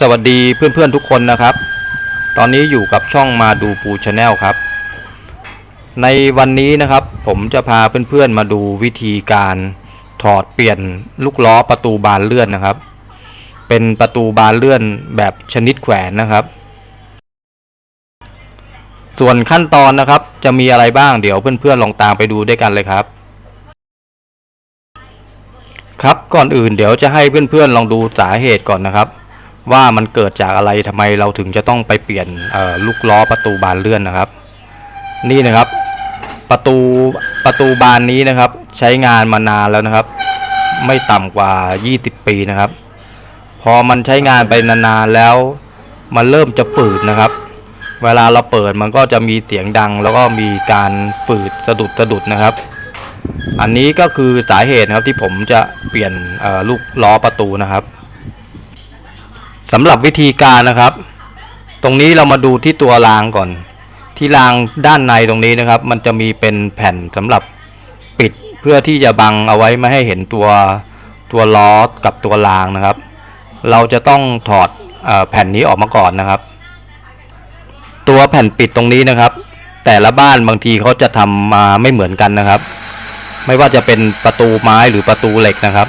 สวัสดีเพื่อนๆทุกคนนะครับ ตอนนี้อยู่กับช่องมาดูปูชาแนลครับ ในวันนี้นะครับ ผมจะพาเพื่อนๆมาดูวิธีการถอดเปลี่ยนลูกล้อประตูบานเลื่อนนะครับ เป็นประตูบานเลื่อนแบบชนิดแขวนนะครับ ส่วนขั้นตอนนะครับ จะมีอะไรบ้างเดี๋ยวเพื่อนๆลองตามไปดูด้วยกันเลยครับครับก่อนอื่นเดี๋ยวจะให้เพื่อนๆลองดูสาเหตุก่อนนะครับ ว่ามันเกิดจากอะไรทำไมเราถึงจะต้องไปเปลี่ยนลูกล้อประตูบานเลื่อนนะครับ นี่นะครับ ประตูประตูบานนี้นะครับ ใช้งานมานานแล้วนะครับ ไม่ต่ำกว่า 20 ปีนะครับ พอมันใช้งานไปนานๆแล้ว มันเริ่มจะฝืดนะครับ เวลาเราเปิดมันก็จะมีเสียงดัง แล้วก็มีการฝืดสะดุดสะดุดนะครับอันนี้ก็คือสาเหตุนะครับที่ผมจะเปลี่ยนลูกล้อประตูนะครับ สำหรับวิธีการนะครับ ตรงนี้เรามาดูที่ตัวรางก่อน ที่รางด้านในตรงนี้นะครับ มันจะมีเป็นแผ่นสำหรับปิดเพื่อที่จะบังเอาไว้ไม่ให้เห็นตัวตัวล้อกับตัวรางนะครับ เราจะต้องถอดอแผ่นนี้ออกมาก่อนนะครับ ตัวแผ่นปิดตรงนี้นะครับ แต่ละบ้านบางทีเขาจะทำมาไม่เหมือนกันนะครับ ไม่ว่าจะเป็นประตูไม้หรือประตูเหล็กนะครับ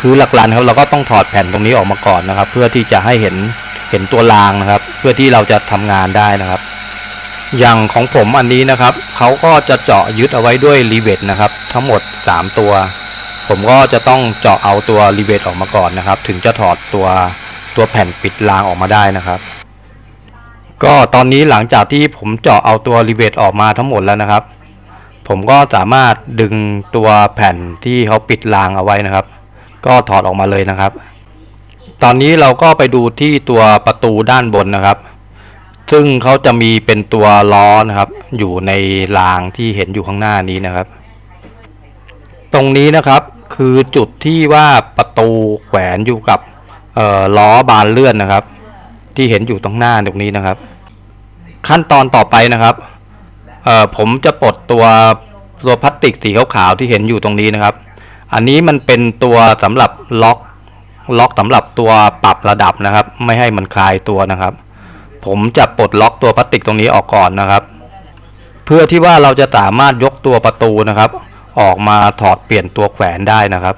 คือหลักๆครับเราก็ต้องถอดแผ่นตรงนี้ออกมาก่อนนะครับ เพื่อที่จะให้เห็นเห็นตัวรางนะครับ เพื่อที่เราจะทำงานได้นะครับ อย่างของผมอันนี้นะครับเขาก็จะเจาะยึดเอาไว้ด้วยรีเวทนะครับ ทั้งหมด 3 ตัว ผมก็จะต้องเจาะเอาตัวรีเวทออกมาก่อนนะครับ ถึงจะถอดตัวตัวแผ่นปิดรางออกมาได้นะครับ ก็ตอนนี้หลังจากที่ผมเจาะเอาตัวรีเวทออกมาทั้งหมดแล้วนะครับ ผมก็สามารถดึงตัวแผ่นที่เขาปิดรางเอาไว้นะครับ ก็ถอดออกมาเลยนะครับ ตอนนี้เราก็ไปดูที่ตัวประตูด้านบนนะครับ ซึ่งเขาจะมีเป็นตัวล้อนะครับ อยู่ในรางที่เห็นอยู่ข้างหน้านี้นะครับ ตรงนี้นะครับคือจุดที่ว่าประตูแขวนอยู่กับเอ่อล้อบานเลื่อนนะครับ ที่เห็นอยู่ตรงหน้าตรงนี้นะครับ ขั้นตอนต่อไปนะครับเอ่อผมจะปลดตัวตัวพลาสติกสีขาวๆที่เห็นอยู่ตรงนี้นะครับ อันนี้มันเป็นตัวสำหรับล็อกล็อกสำหรับตัวปรับระดับนะครับ ไม่ให้มันคลายตัวนะครับ ผมจะปลดล็อกตัวพลาสติกตรงนี้ออกก่อนนะครับ เพื่อที่ว่าเราจะสามารถยกตัวประตูนะครับ ออกมาถอดเปลี่ยนตัวแขวนได้นะครับ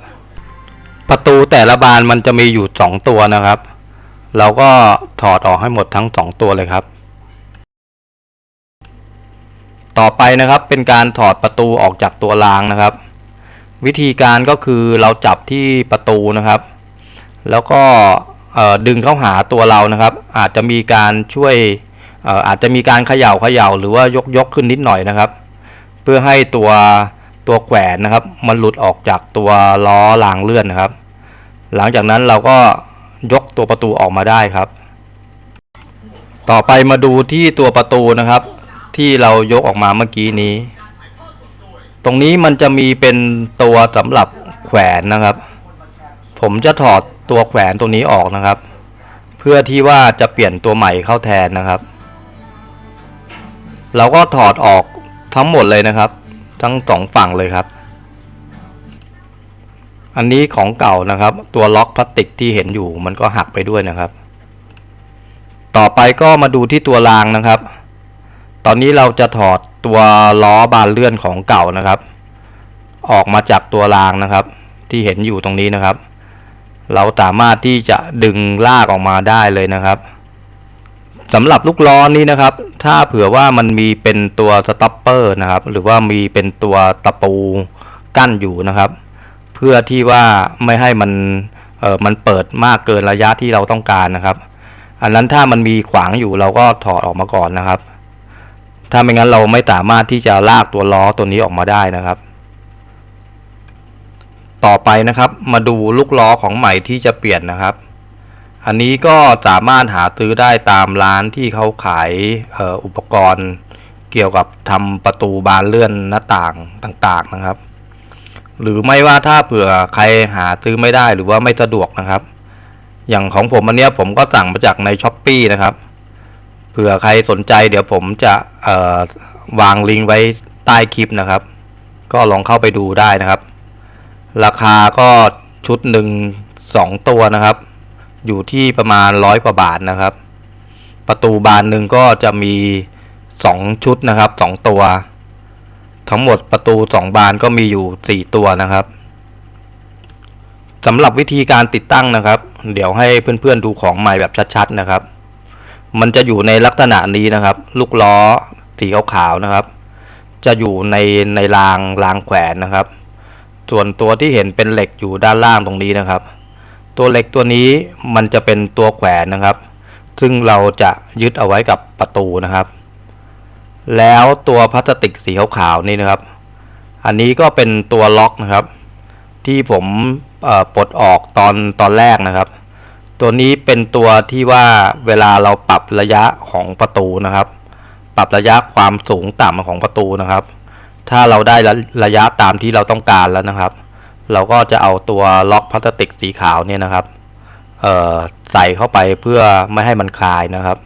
ประตูแต่ละบานมันจะมีอยู่สองตัวนะครับ เราก็ถอดออกให้หมดทั้งสองตัวเลยครับ ต่อไปนะครับเป็นการถอดประตูออกจากตัวรางนะครับ วิธีการก็คือเราจับที่ประตูนะครับ แล้วก็ดึงเข้าหาตัวเรานะครับ อาจจะมีการช่วยเอ่ออาจจะมีการเขย่าเขย่าหรือว่ายกยกขึ้นนิดหน่อยนะครับ เพื่อให้ตัวตัวแขวนนะครับ มันหลุดออกจากตัวล้อรางเลื่อนนะครับ หลังจากนั้นเราก็ยกตัวประตูออกมาได้ครับ ต่อไปมาดูที่ตัวประตูนะครับ ที่เรายกออกมาเมื่อกี้นี้ ตรงนี้มันจะมีเป็นตัวสำหรับแขวนนะครับ ผมจะถอดตัวแขวนตัวนี้ออกนะครับ เพื่อที่ว่าจะเปลี่ยนตัวใหม่เข้าแทนนะครับ เราก็ถอดออกทั้งหมดเลยนะครับ ทั้งสองฝั่งเลยครับ อันนี้ของเก่านะครับ ตัวล็อกพลาสติกที่เห็นอยู่มันก็หักไปด้วยนะครับ ต่อไปก็มาดูที่ตัวรางนะครับ ตอนนี้เราจะถอดตัวล้อบานเลื่อนของเก่านะครับ ออกมาจากตัวรางนะครับ ที่เห็นอยู่ตรงนี้นะครับ เราสามารถที่จะดึงลากออกมาได้เลยนะครับสำหรับลูกล้อนี้นะครับ ถ้าเผื่อว่ามันมีเป็นตัวสต็อปเปอร์นะครับ หรือว่ามีเป็นตัวตะปูกั้นอยู่นะครับ เพื่อที่ว่าไม่ให้มันเออมันเปิดมากเกินระยะที่เราต้องการนะครับ อันนั้นถ้ามันมีขวางอยู่เราก็ถอดออกมาก่อนนะครับ ถ้าไม่งั้นเราไม่สามารถที่จะลากตัวล้อตัวนี้ออกมาได้นะครับ ต่อไปนะครับ มาดูลูกล้อของใหม่ที่จะเปลี่ยนนะครับ อันนี้ก็สามารถหาซื้อได้ตามร้านที่เขาขายอออุปกรณ์เกี่ยวกับทำประตูบานเลื่อนหน้าต่างต่าง ๆนะครับ หรือไม่ว่าถ้าเผื่อใครหาซื้อไม่ได้หรือว่าไม่สะดวกนะครับ อย่างของผมอันเนี้ยผมก็สั่งมาจากในช้อปปีนะครับ ผื่อใครสนใจเดี๋ยวผมจะวางลิงก์ไว้ใต้คลิปนะครับ ก็ลองเข้าไปดูได้นะครับ ราคาก็ชุดหนึ่งสองตัวนะครับ อยู่ที่ประมาณร้อยกว่าบาทนะครับ ประตูบานหนึ่งก็จะมีสองชุดนะครับสองตัว ทั้งหมดประตูสองบานก็มีอยู่สี่ตัวนะครับสำหรับวิธีการติดตั้งนะครับ เดี๋ยวให้เพื่อนๆดูของใหม่แบบชัดๆนะครับ มันจะอยู่ในลักษณะนี้นะครับ ลูกล้อสีขาวๆนะครับ จะอยู่ในในรางรางแขวนนะครับ ส่วนตัวที่เห็นเป็นเหล็กอยู่ด้านล่างตรงนี้นะครับ ตัวเหล็กตัวนี้มันจะเป็นตัวแขวนนะครับ ซึ่งเราจะยึดเอาไว้กับประตูนะครับ แล้วตัวพลาสติกสีขาวๆนี่นะครับ อันนี้ก็เป็นตัวล็อกนะครับ ที่ผมปลดออกตอนตอนแรกนะครับ ตัวนี้เป็นตัวที่ว่าเวลาเราปรับระยะของประตูนะครับ ปรับระยะความสูงต่ำของประตูนะครับ ถ้าเราได้ระยะตามที่เราต้องการแล้วนะครับ เราก็จะเอาตัวล็อกพลาสติกสีขาวเนี่ยนะครับใส่เข้าไปเพื่อไม่ให้มันคลายนะครับ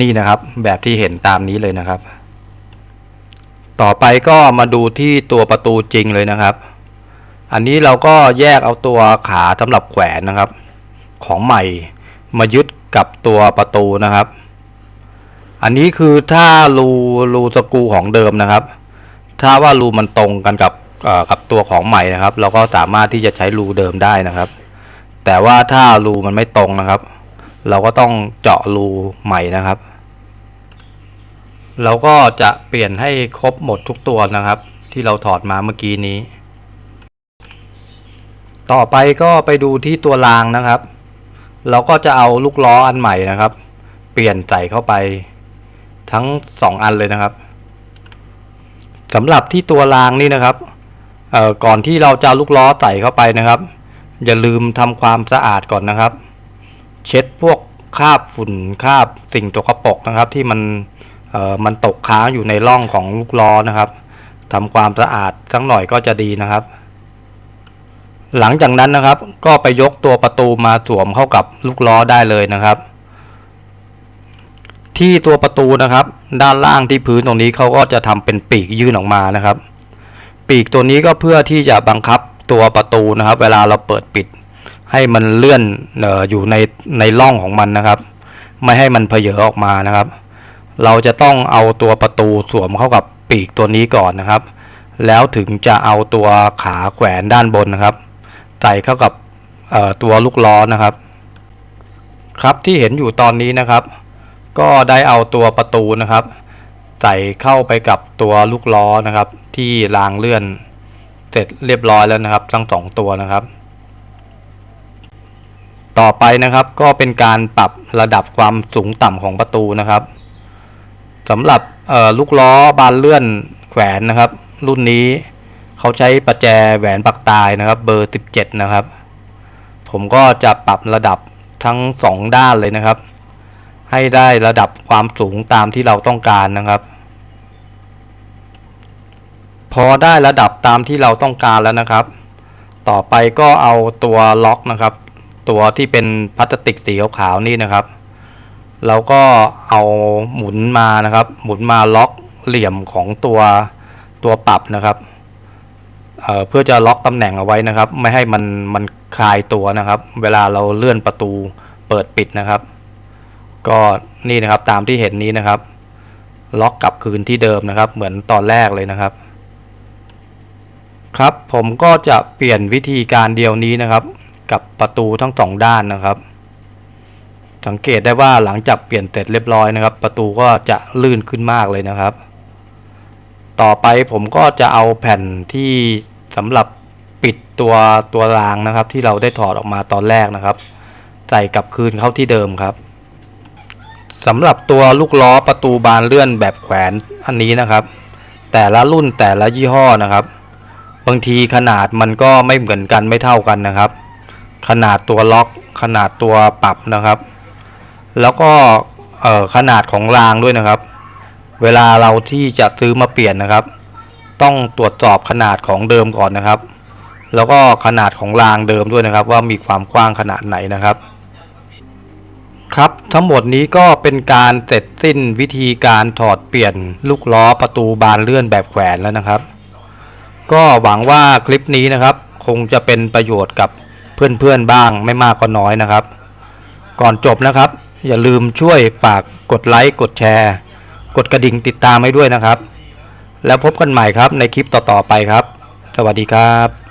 นี่นะครับแบบที่เห็นตามนี้เลยนะครับ ต่อไปก็มาดูที่ตัวประตูจริงเลยนะครับ อันนี้เราก็แยกเอาตัวขาสำหรับแขวนนะครับ ของใหม่มายึดกับตัวประตูนะครับ อันนี้คือถ้ารูรูสกูของเดิมนะครับ ถ้าว่ารูมันตรงกันกับกับตัวของใหม่นะครับ เราก็สามารถที่จะใช้รูเดิมได้นะครับ แต่ว่าถ้ารูมันไม่ตรงนะครับ เราก็ต้องเจาะรูใหม่นะครับ เราก็จะเปลี่ยนให้ครบหมดทุกตัวนะครับ ที่เราถอดมาเมื่อกี้นี้ ต่อไปก็ไปดูที่ตัวรางนะครับ เราก็จะเอาลูกล้ออันใหม่นะครับ เปลี่ยนใส่เข้าไปทั้งสองอันเลยนะครับสำหรับที่ตัวรางนี่นะครับเอ่อก่อนที่เราจะลูกล้อใส่เข้าไปนะครับ อย่าลืมทำความสะอาดก่อนนะครับ เช็ดพวกคราบฝุ่นคราบสิ่งตกปรกนะครับ ที่มันเอ่อมันตกค้างอยู่ในร่องของลูกล้อนะครับทำความสะอาดสักหน่อยก็จะดีนะครับ หลังจากนั้นนะครับ ก็ไปยกตัวประตูมาสวมเข้ากับลูกล้อได้เลยนะครับ ที่ตัวประตูนะครับ ด้านล่างที่พื้นตรงนี้เขาก็จะทำเป็นปีกยื่นออกมานะครับ ปีกตัวนี้ก็เพื่อที่จะบังคับตัวประตูนะครับ เวลาเราเปิดปิด ให้มันเลื่อนอออยู่ในในร่องของมันนะครับ ไม่ให้มันเพเยอออกมานะครับ เราจะต้องเอาตัวประตูสวมเข้ากับปีกตัวนี้ก่อนนะครับ แล้วถึงจะเอาตัวขาแขวนด้านบนนะครับ ใส่เข้ากับตัวลูกล้อนะครับ ครับที่เห็นอยู่ตอนนี้นะครับ ก็ได้เอาตัวประตูนะครับ ใส่เข้าไปกับตัวลูกล้อนะครับ ที่รางเลื่อนเสร็จเรียบร้อยแล้วนะครับ ทั้งสองตัวนะครับ ต่อไปนะครับก็เป็นการปรับระดับความสูงต่ำของประตูนะครับสำหรับลูกล้อบานเลื่อนแขวนนะครับ รุ่นนี้ เขาใช้ประแจแหวนปักตายนะครับ เบอร์17นะครับ ผมก็จะปรับระดับทั้งสองด้านเลยนะครับ ให้ได้ระดับความสูงตามที่เราต้องการนะครับ พอได้ระดับตามที่เราต้องการแล้วนะครับ ต่อไปก็เอาตัวล็อกนะครับ ตัวที่เป็นพลาสติกสีขาวๆนี่นะครับเราก็เอาหมุนมานะครับ หมุนมาล็อกเหลี่ยมของตัวตัวปรับนะครับ เพื่อจะล็อกตำแหน่งเอาไว้นะครับ ไม่ให้มันมันคลายตัวนะครับ เวลาเราเลื่อนประตูเปิดปิดนะครับ ก็นี่นะครับตามที่เห็นนี้นะครับ ล็อกกลับคืนที่เดิมนะครับ เหมือนตอนแรกเลยนะครับ ครับผมก็จะเปลี่ยนวิธีการเดียวนี้นะครับ กับประตูทั้งสองด้านนะครับ สังเกตได้ว่าหลังจากเปลี่ยนเสร็จเรียบร้อยนะครับ ประตูก็จะลื่นขึ้นมากเลยนะครับ ต่อไปผมก็จะเอาแผ่นที่ สำหรับปิดตัวตัวรางนะครับ ที่เราได้ถอดออกมาตอนแรกนะครับ ใส่กลับคืนเข้าที่เดิมครับสำหรับตัวลูกล้อประตูบานเลื่อนแบบแขวนอันนี้นะครับ แต่ละรุ่นแต่ละยี่ห้อนะครับ บางทีขนาดมันก็ไม่เหมือนกันไม่เท่ากันนะครับ ขนาดตัวล็อก ขนาดตัวปรับนะครับ แล้วก็ขนาดของรางด้วยนะครับ เวลาเราที่จะซื้อมาเปลี่ยนนะครับ ต้องตรวจสอบขนาดของเดิมก่อนนะครับ แล้วก็ขนาดของรางเดิมด้วยนะครับ ว่ามีความกว้างขนาดไหนนะครับ ครับทั้งหมดนี้ก็เป็นการเสร็จสิ้นวิธีการถอดเปลี่ยนลูกล้อประตูบานเลื่อนแบบแขวนแล้วนะครับ ก็หวังว่าคลิปนี้นะครับ คงจะเป็นประโยชน์กับเพื่อนๆบ้างไม่มากก็น้อยนะครับ ก่อนจบนะครับ อย่าลืมช่วยฝากกดไลค์กดแชร์ กดกระดิ่งติดตามให้ด้วยนะครับ แล้วพบกันใหม่ครับในคลิปต่อๆไปครับ สวัสดีครับ